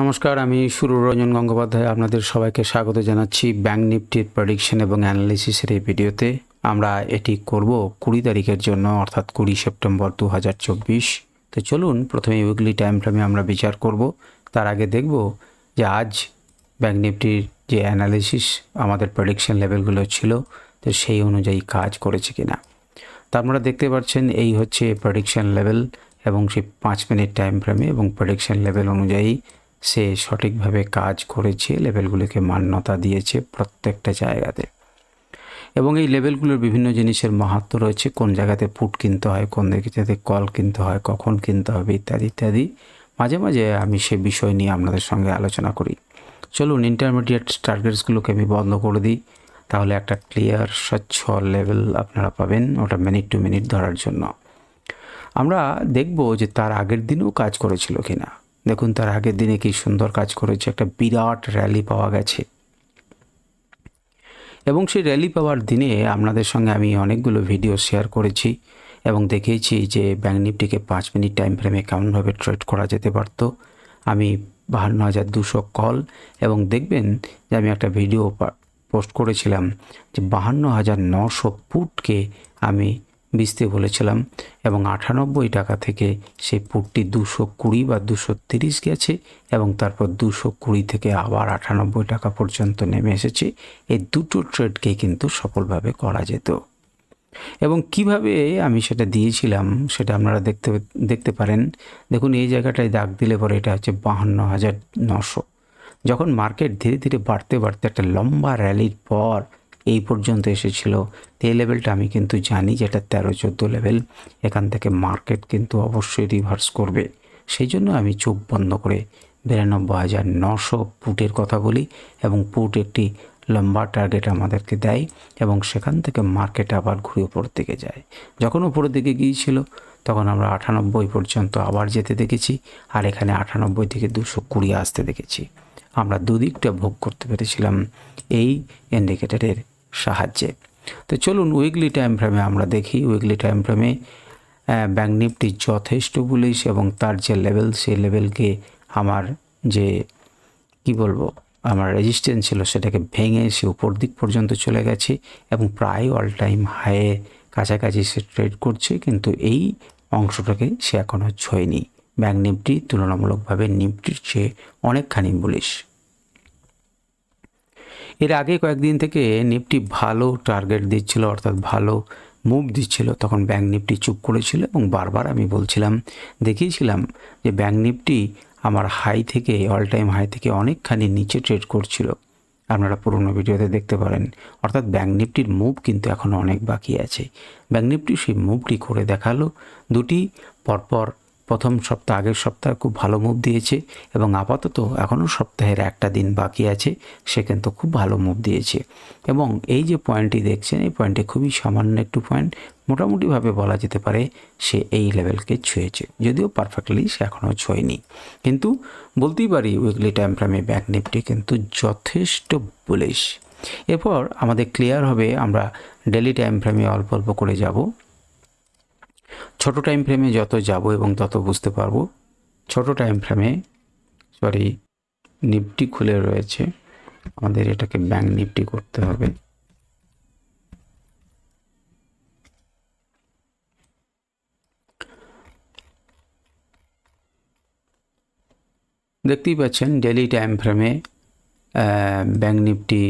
নমস্কার, আমি সুররঞ্জন গঙ্গোপাধ্যায়। আপনাদের সবাইকে স্বাগত জানাচ্ছি ব্যাঙ্ক নিফটির প্রেডিকশন এবং অ্যানালিসিসের এই ভিডিওতে। আমরা এটি করব কুড়ি তারিখের জন্য, অর্থাৎ কুড়ি সেপ্টেম্বর দু হাজার চব্বিশ। তো চলুন, প্রথমে উইকলি টাইম ফ্রেমে আমরা বিচার করব। তার আগে দেখব যে আজ ব্যাঙ্ক নিফটির যে অ্যানালিসিস আমাদের প্রেডিকশন লেভেলগুলো ছিল, তো সেই অনুযায়ী কাজ করেছে কি না তা আপনারা দেখতে পাচ্ছেন, এই হচ্ছে প্রেডিকশন লেভেল এবং সেই পাঁচ মিনিট টাইম ফ্রেমে এবং প্রেডিকশন লেভেল অনুযায়ী সে সঠিকভাবে কাজ করেছে, লেভেলগুলিকে মান্যতা দিয়েছে প্রত্যেকটা জায়গাতে। এবং এই লেভেলগুলোর বিভিন্ন জিনিসের মাহাত্ম রয়েছে, কোন জায়গাতে পুট কিনতে হয়, কোন জায়গাতে কল কিনতে হয়, কখন কিনতে হবে, ইত্যাদি ইত্যাদি। মাঝে মাঝে আমি সে বিষয় নিয়ে আপনাদের সঙ্গে আলোচনা করি। চলুন ইন্টারমিডিয়েট টার্গেটসগুলোকে আমি বন্ধ করে দিই। তাহলে একটা ক্লিয়ার স্বচ্ছ লেভেল আপনারা পাবেন ওটা মিনিট টু মিনিট ধরার জন্য। আমরা দেখব যে তার আগের দিনেও কাজ করেছিল কিনা। দেখুন তার আগের দিনে কি সুন্দর কাজ করেছে। একটা বিরাট র্যালি পাওয়া গেছে। এবং সেই র্যালি পাওয়ার দিনে আপনাদের সঙ্গে আমি অনেকগুলো ভিডিও শেয়ার করেছি এবং দেখিয়েছি যে ব্যাঙ্ক নিফটিকে পাঁচ মিনিট টাইম ফ্রেমে কেমনভাবে ট্রেড করা যেতে পারত। আমি বাহান্ন হাজার দুশো কল এবং দেখবেন যে আমি একটা ভিডিও পোস্ট করেছিলাম যে বাহান্ন হাজার নশো পুটকে আমি বিচতে বলেছিলাম, এবং আটানব্বই টাকা থেকে সেই পুটটি দুশো কুড়ি বা দুশো তিরিশ গেছে, এবং তারপর দুশো কুড়ি থেকে আবার আটানব্বই টাকা পর্যন্ত নেমে এসেছে। এই দুটো ট্রেডকে কিন্তু সফলভাবে করা যেত। এবং কীভাবে আমি সেটা দিয়েছিলাম, সেটা আপনারা দেখতে দেখতে পারেন। দেখুন, এই জায়গাটায় দাগ দিলে পরে এটা হচ্ছে বাহান্ন হাজার নশো। যখন মার্কেট ধীরে ধীরে বাড়তে বাড়তে একটা লম্বা র্যালির পর এই পর্যন্ত এসেছিল। এই লেভেলটা আমি কিন্তু জানি যেটা তেরো, চোদ্দ লেভেল। এখান থেকে মার্কেট কিন্তু অবশ্যই রিভার্স করবে। সেই জন্য আমি চোখ বন্ধ করে বিরানব্বই হাজার নশো পুটের কথা বলি এবং পুট একটি লম্বা টার্গেট আমাদেরকে দেয় এবং সেখান থেকে মার্কেট আবার ঘুরে উপরের দিকে যায়। যখন উপরের দিকে গিয়েছিল, তখন আমরা আটানব্বই পর্যন্ত আবার যেতে দেখেছি আর এখানে আটানব্বই থেকে দুশো কুড়ি আসতে দেখেছি। আমরা দুদিকটা ভোগ করতে পেরেছিলাম। এই ইন্ডিকেটরের সাহায্যে। তো চলুন উইকলি টাইম ফ্রেমে আমরা দেখি। উইকলি টাইম ফ্রেমে ব্যাঙ্ক নিফটি যথেষ্ট বুলিশ এবং তার যে লেভেল সেই লেভেলকে আমার যে, কি বলব, আমার রেজিস্ট্যান্স ছিল সেটাকে ভেঙে সে উপর দিক পর্যন্ত চলে গেছে এবং প্রায় অল টাইম হাইয়ে কাছাকাছি সে ট্রেড করছে, কিন্তু এই অংশটাকে সে এখনও ছয়নি। ব্যাঙ্ক নিফটি তুলনামূলকভাবে নিফটির চেয়ে অনেকখানি বুলিশ এর আগে কয়েকদিন থেকে নিফটি ভালো টার্গেট দিচ্ছিল, অর্থাৎ ভালো মুভ দিচ্ছিল। তখন ব্যাঙ্ক নিফটি চুপ করেছিল এবং বারবার আমি বলছিলাম, দেখিয়েছিলাম যে ব্যাঙ্ক নিফটি আমার হাই থেকে অল টাইম হাই থেকে অনেকখানি নিচে ট্রেড করছিল। আপনারা পুরনো ভিডিওতে দেখতে পারেন। অর্থাৎ ব্যাঙ্ক নিফটির মুভ কিন্তু এখনও অনেক বাকি আছে। ব্যাঙ্ক নিফটি সেই মুভটি করে দেখাল। দুটি পরপর প্রথম সপ্তাহ, আগের সপ্তাহে খুব ভালো মুভ দিয়েছে এবং আপাতত এখনও সপ্তাহের একটা দিন বাকি আছে, সে কিন্তু খুব ভালো মুভ দিয়েছে। এবং এই যে পয়েন্টটি দেখছেন, এই পয়েন্টে খুবই সামান্য একটু পয়েন্ট মোটামুটিভাবে বলা যেতে পারে সে এই লেভেলকে ছুঁয়েছে। যদিও পারফেক্টলি সে এখনও ছোঁয়নি। কিন্তু বলতেই পারি উইকলি টাইম ফ্রেমে ব্যাক নিফটি কিন্তু যথেষ্ট বুলিশ এরপর আমাদের ক্লিয়ার হবে, আমরা ডেলি টাইম ফ্রেমে অল্প অল্প করে যাব। ছোট টাইম ফ্রেমে যত যাব এবং তত বুঝতে পারব। ছোট টাইম ফ্রেমে সরি নিফটি খুলে রয়েছে। আমাদের এটাকে ব্যাঙ্ক নিফটি করতে হবে। দেখতেই পাচ্ছেন ডেলি টাইম ফ্রেমে ব্যাঙ্ক নিফটি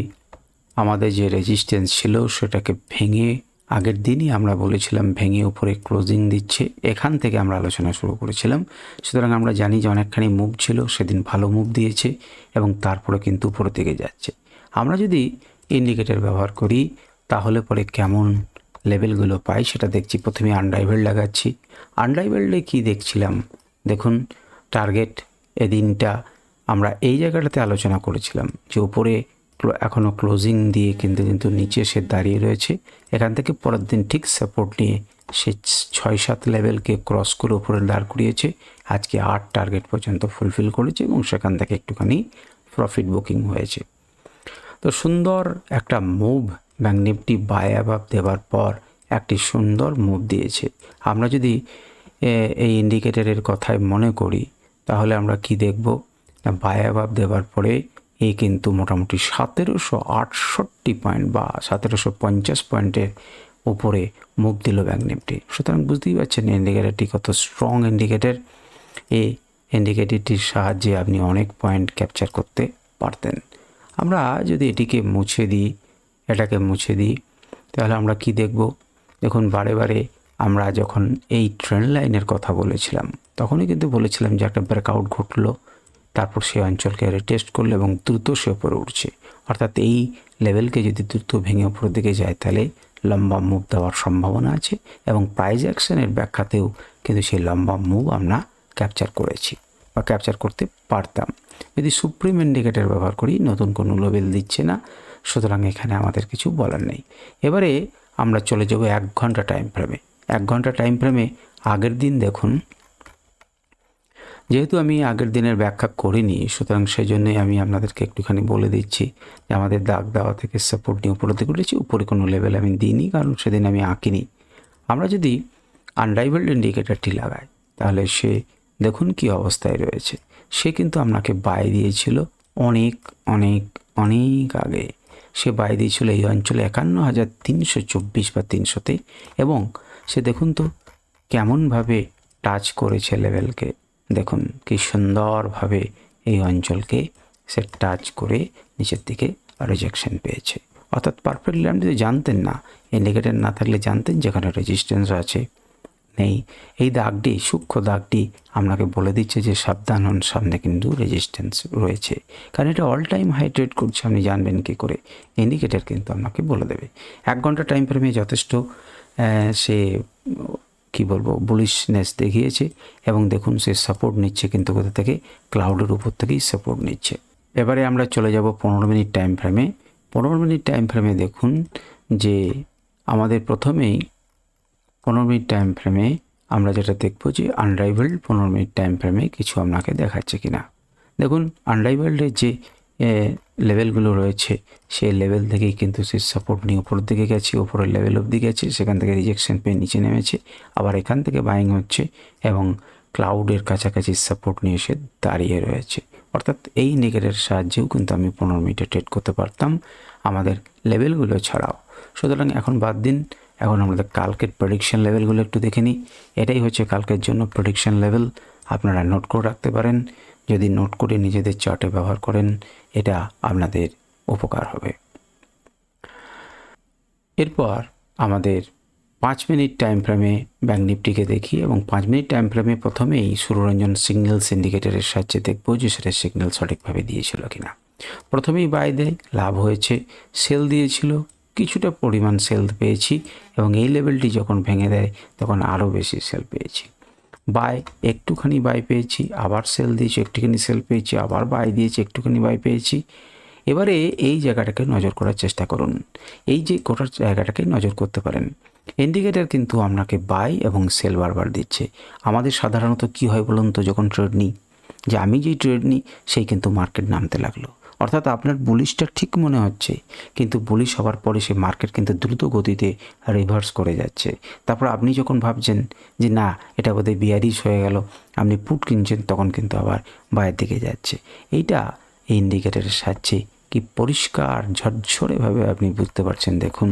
আমাদের যে রেজিস্ট্যান্স ছিল, সেটাকে ভেঙে আগের দিনই আমরা বলেছিলাম ভেঙে উপরে ক্লোজিং দিচ্ছে, এখান থেকে আমরা আলোচনা শুরু করেছিলাম। সুতরাং আমরা জানি যে অনেকখানি মুভ ছিল, সেদিন ভালো মুভ দিয়েছে এবং তারপরে কিন্তু উপরের দিকে যাচ্ছে। আমরা যদি ইন্ডিকেটার ব্যবহার করি, তাহলে পরে কেমন লেভেলগুলো পাই সেটা দেখছি। প্রথমে আনড্রাইভেল লাগাচ্ছি। আনড্রাইভেলে কী দেখছিলাম? দেখুন, টার্গেট এদিনটা আমরা এই জায়গাটাতে আলোচনা করেছিলাম যে উপরে এখনও ক্লোজিং দিয়ে কিন্তু কিন্তু নিচে সে দাঁড়িয়ে রয়েছে। এখান থেকে পরের দিন ঠিক সাপোর্ট নিয়ে সে ছয় সাত লেভেলকে ক্রস করে উপরে দাঁড় করিয়েছে। আজকে আট টার্গেট পর্যন্ত ফুলফিল করেছে এবং সেখান থেকে একটুখানি প্রফিট বুকিং হয়েছে। তো সুন্দর একটা move Bank Nifty buy above দেওয়ার পর একটি সুন্দর মুভ দিয়েছে। আমরা যদি এই ইন্ডিকেটারের কথায় মনে করি, তাহলে আমরা কি দেখব? বাই অ্যাভাব দেওয়ার পরে এই কিন্তু মোটামুটি সতেরোশো আটষট্টি পয়েন্ট বা সতেরোশো পঞ্চাশ পয়েন্টের উপরে মুখ দিল ব্যাঙ্ক নিফটি। সুতরাং বুঝতেই পারছেন ইন্ডিকেটারটি কত স্ট্রং ইন্ডিকেটার এই ইন্ডিকেটরটির সাহায্যে আপনি অনেক পয়েন্ট ক্যাপচার করতে পারতেন। আমরা যদি এটিকে মুছে দিই, এটাকে মুছে দিই, তাহলে আমরা কি দেখব? দেখুন, বারে বারে আমরা যখন এই ট্রেন লাইনের কথা বলেছিলাম, তখনই কিন্তু বলেছিলাম যে একটা ব্রেকআউট ঘটলো। তারপর সেই অঞ্চলকে টেস্ট করল এবং দ্রুত সে উপরে উঠছে। অর্থাৎ এই লেভেলকে যদি দ্রুত ভেঙে উপরের দিকে যায়, তাহলে লম্বা মুভ দেওয়ার সম্ভাবনা আছে এবং প্রাইজ অ্যাকশনের ব্যাখ্যাতেও কিন্তু সেই লম্বা মুভ আমরা ক্যাপচার করেছি বা ক্যাপচার করতে পারতাম। যদি সুপ্রিম ইন্ডিকেটর ব্যবহার করি, নতুন কোনো লেভেল দিচ্ছে না, সুতরাং এখানে আমাদের কিছু বলার নেই। এবারে আমরা চলে যাব এক ঘণ্টা টাইম ফ্রেমে এক ঘণ্টা টাইম ফ্রেমে আগের দিন দেখুন যেহেতু আমি আগের দিনের ব্যাখ্যা করিনি, সুতরাং সেই জন্যই আমি আপনাদেরকে একটুখানি বলে দিচ্ছি যে আমাদের দাগ দেওয়া থেকে সাপোর্ট নিয়ে উপরে উঠেছি উপরে কোনো লেভেল আমি দিইনি, কারণ সেদিন আমি আঁকিনি। আমরা যদি আনরাইভেলড ইন্ডিকেটারটি লাগাই, তাহলে সে দেখুন কি অবস্থায় রয়েছে। সে কিন্তু আপনাকে বাই দিয়েছিল অনেক অনেক অনেক আগে। সে বাই দিয়েছিল এই অঞ্চলে একান্ন হাজার তিনশো চব্বিশ বা তিনশোতে এবং সে দেখুন তো কেমনভাবে টাচ করেছে লেভেলকে দেখুন, কি সুন্দরভাবে এই অঞ্চলকে সে টাচ করে নিচের দিকে রিজেকশন পেয়েছে। অর্থাৎ পারফেক্টলি আপনি যদি জানতেন না ইন্ডিকেটার না থাকলে জানতেন যেখানে রেজিস্ট্যান্স আছে, নেই। এই দাগটি, সূক্ষ্ম দাগটি আপনাকে বলে দিচ্ছে যে সাবধান হন, সামনে কিন্তু রেজিস্ট্যান্স রয়েছে। কারণ এটা অল টাইম হাই ট্রেড করছে, আপনি জানবেন কী করে। ইন্ডিকেটার কিন্তু আপনাকে বলে দেবে। এক ঘণ্টা টাইম ফ্রেমে যথেষ্ট সে কি বলব বুলিশনেস দেখিয়েছে এবং দেখুন সে সাপোর্ট নিচ্ছে কিন্তু কোথা থেকে? ক্লাউডের উপর থেকেই সাপোর্ট নিচ্ছে। এবারে আমরা চলে যাব পনেরো মিনিট টাইম ফ্রেমে পনেরো মিনিট টাইম ফ্রেমে দেখুন যে আমাদের প্রথমেই পনেরো মিনিট টাইম ফ্রেমে আমরা যেটা দেখব যে আনরাইভেলড পনেরো মিনিট টাইম ফ্রেমে কিছু আপনাকে দেখাচ্ছে কি না দেখুন আনরাইভেলডের যে লেভেলগুলো রয়েছে, সেই লেভেল থেকেই কিন্তু সে সাপোর্ট নিয়ে উপরের দিকে গেছে, উপরের লেভেল অবধি গেছে, সেখান থেকে রিজেকশন পেয়ে নিচে নেমেছে, আবার এখান থেকে বাইং হচ্ছে এবং ক্লাউডের কাছাকাছি সাপোর্ট নিয়ে এসে দাঁড়িয়ে রয়েছে। অর্থাৎ এই ইন্ডিকেটারের সাহায্যেও কিন্তু আমি পনেরো মিনিটে ট্রেড করতে পারতাম আমাদের লেভেলগুলো ছাড়াও। সুতরাং এখন বাদ দিন, এখন আমাদের কালকের প্রেডিকশন লেভেলগুলো একটু দেখে নিই। এটাই হচ্ছে কালকের জন্য প্রেডিকশন লেভেল আপনারা নোট করে রাখতে পারেন। যদি নোট করে নিজেদের চার্টে ব্যবহার করেন, এটা আপনাদের উপকার হবে। এরপর আমাদের পাঁচ মিনিট টাইম ফ্রেমে ব্যাঙ্ক নিফটিকে দেখি এবং পাঁচ মিনিট টাইম ফ্রেমে প্রথমেই সুররঞ্জন সিগন্যাল সিন্ডিকেটারের সাহায্যে দেখব যে সেটা সিগন্যাল সঠিকভাবে দিয়েছিল কিনা। প্রথমেই বাই দেয়, লাভ হয়েছে সেল দিয়েছিল, কিছুটা পরিমাণ সেল পেয়েছি এবং এই লেভেলটি যখন ভেঙে দেয়, তখন আরও বেশি সেল পেয়েছি। বাই, একটুখানি বাই পেয়েছি, আবার সেল দিয়েছি, একটুখানি সেল পেয়েছি, আবার বাই দিয়েছি, একটুখানি বাই পেয়েছি। এবারে এই জায়গাটাকে নজর করার চেষ্টা করুন। এই যে গোটার জায়গাটাকে নজর করতে পারেন। ইন্ডিকেটার কিন্তু আপনাকে বাই এবং সেল বারবার দিচ্ছে। আমাদের সাধারণত কি হয় বলুন তো, যখন ট্রেড নিই, যে আমি যেই ট্রেড নিই, সেই কিন্তু মার্কেট নামতে লাগল। অর্থাৎ আপনার বুলিশটা ঠিক মনে হচ্ছে, কিন্তু বুলিশ হওয়ার পরে সে মার্কেট কিন্তু দ্রুত গতিতে রিভার্স করে যাচ্ছে। তারপর আপনি যখন ভাবছেন যে না, এটা বোধহয় বিয়ারিশ হয়ে গেল, আপনি পুট কিনছেন, তখন কিন্তু আবার বাইরের দিকে যাচ্ছে। এইটা এই ইন্ডিকেটারের সাহায্যে কি পরিষ্কার, ঝরঝরেভাবে আপনি বুঝতে পারছেন? দেখুন,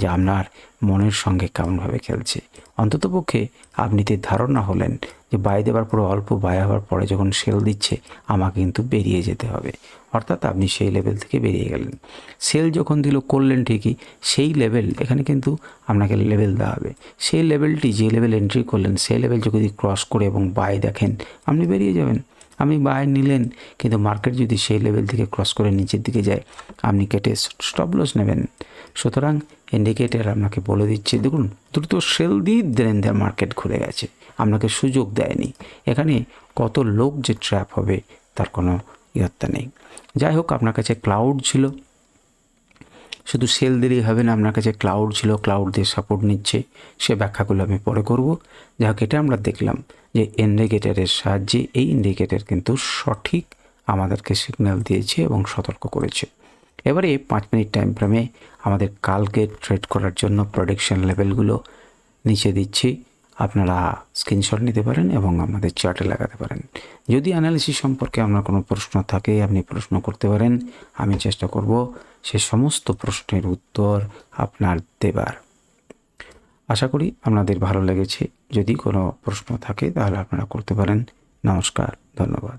যে আপনার মনের সঙ্গে কেমনভাবে খেলছে। অন্ততপক্ষে আপনি তে ধারণা হলেন যে বাই দেওয়ার পরে অল্প বাই হওয়ার পরে যখন সেল দিচ্ছে, আমাকে কিন্তু বেরিয়ে যেতে হবে। অর্থাৎ আপনি সেই লেভেল থেকে বেরিয়ে গেলেন। সেল যখন দিল, করলেন ঠিকই, সেই লেভেল এখানে কিন্তু আপনাকে লেভেল দেওয়া হবে। সেই লেভেলটি যে লেভেল এন্ট্রি করলেন, সেই লেভেল যদি ক্রস করে এবং বাই দেখেন, আপনি বেরিয়ে যাবেন। আপনি বাই নিলেন, কিন্তু মার্কেট যদি সেই লেভেল থেকে ক্রস করে নিচের দিকে যায়, আপনি কেটে স্টপ লস নেবেন। সুতরাং ইন্ডিকেটার আপনাকে বলে দিচ্ছে, দেখুন, দ্রুত সেল দিয়ে দেন দেয় মার্কেট ঘুরে গেছে, আপনাকে সুযোগ দেয়নি। এখানে কত লোক যে ট্র্যাপ হবে, তার কোনো ইয়ত্তা নেই। যাই হোক, আপনার কাছে ক্লাউড ছিল, শুধু সেল দিলেই হবে না, আপনার কাছে ক্লাউড ছিল ক্লাউড দিয়ে সাপোর্ট নিচ্ছে, সে ব্যাখ্যাগুলো আমি পরে করব। যাই হোক, এটা আমরা দেখলাম যে ইন্ডিকেটারের সাহায্যে এই ইন্ডিকেটার কিন্তু সঠিক আমাদেরকে সিগন্যাল দিয়েছে এবং সতর্ক করেছে। এবারে পাঁচ মিনিট টাইম ফ্রেমে আমাদের কালকে ট্রেড করার জন্য প্রোডাকশন লেভেলগুলো নিচে দিচ্ছি। আপনারা স্ক্রিনশট নিতে পারেন এবং আমাদের চার্টে লাগাতে পারেন। যদি অ্যানালিসিস সম্পর্কে আপনার কোনো প্রশ্ন থাকে, আপনি প্রশ্ন করতে পারেন, আমি চেষ্টা করব সে সমস্ত প্রশ্নের উত্তর আপনার দেবার। আশা করি আপনাদের ভালো লেগেছে। যদি কোনো প্রশ্ন থাকে, তাহলে আপনারা করতে পারেন। নমস্কার, ধন্যবাদ।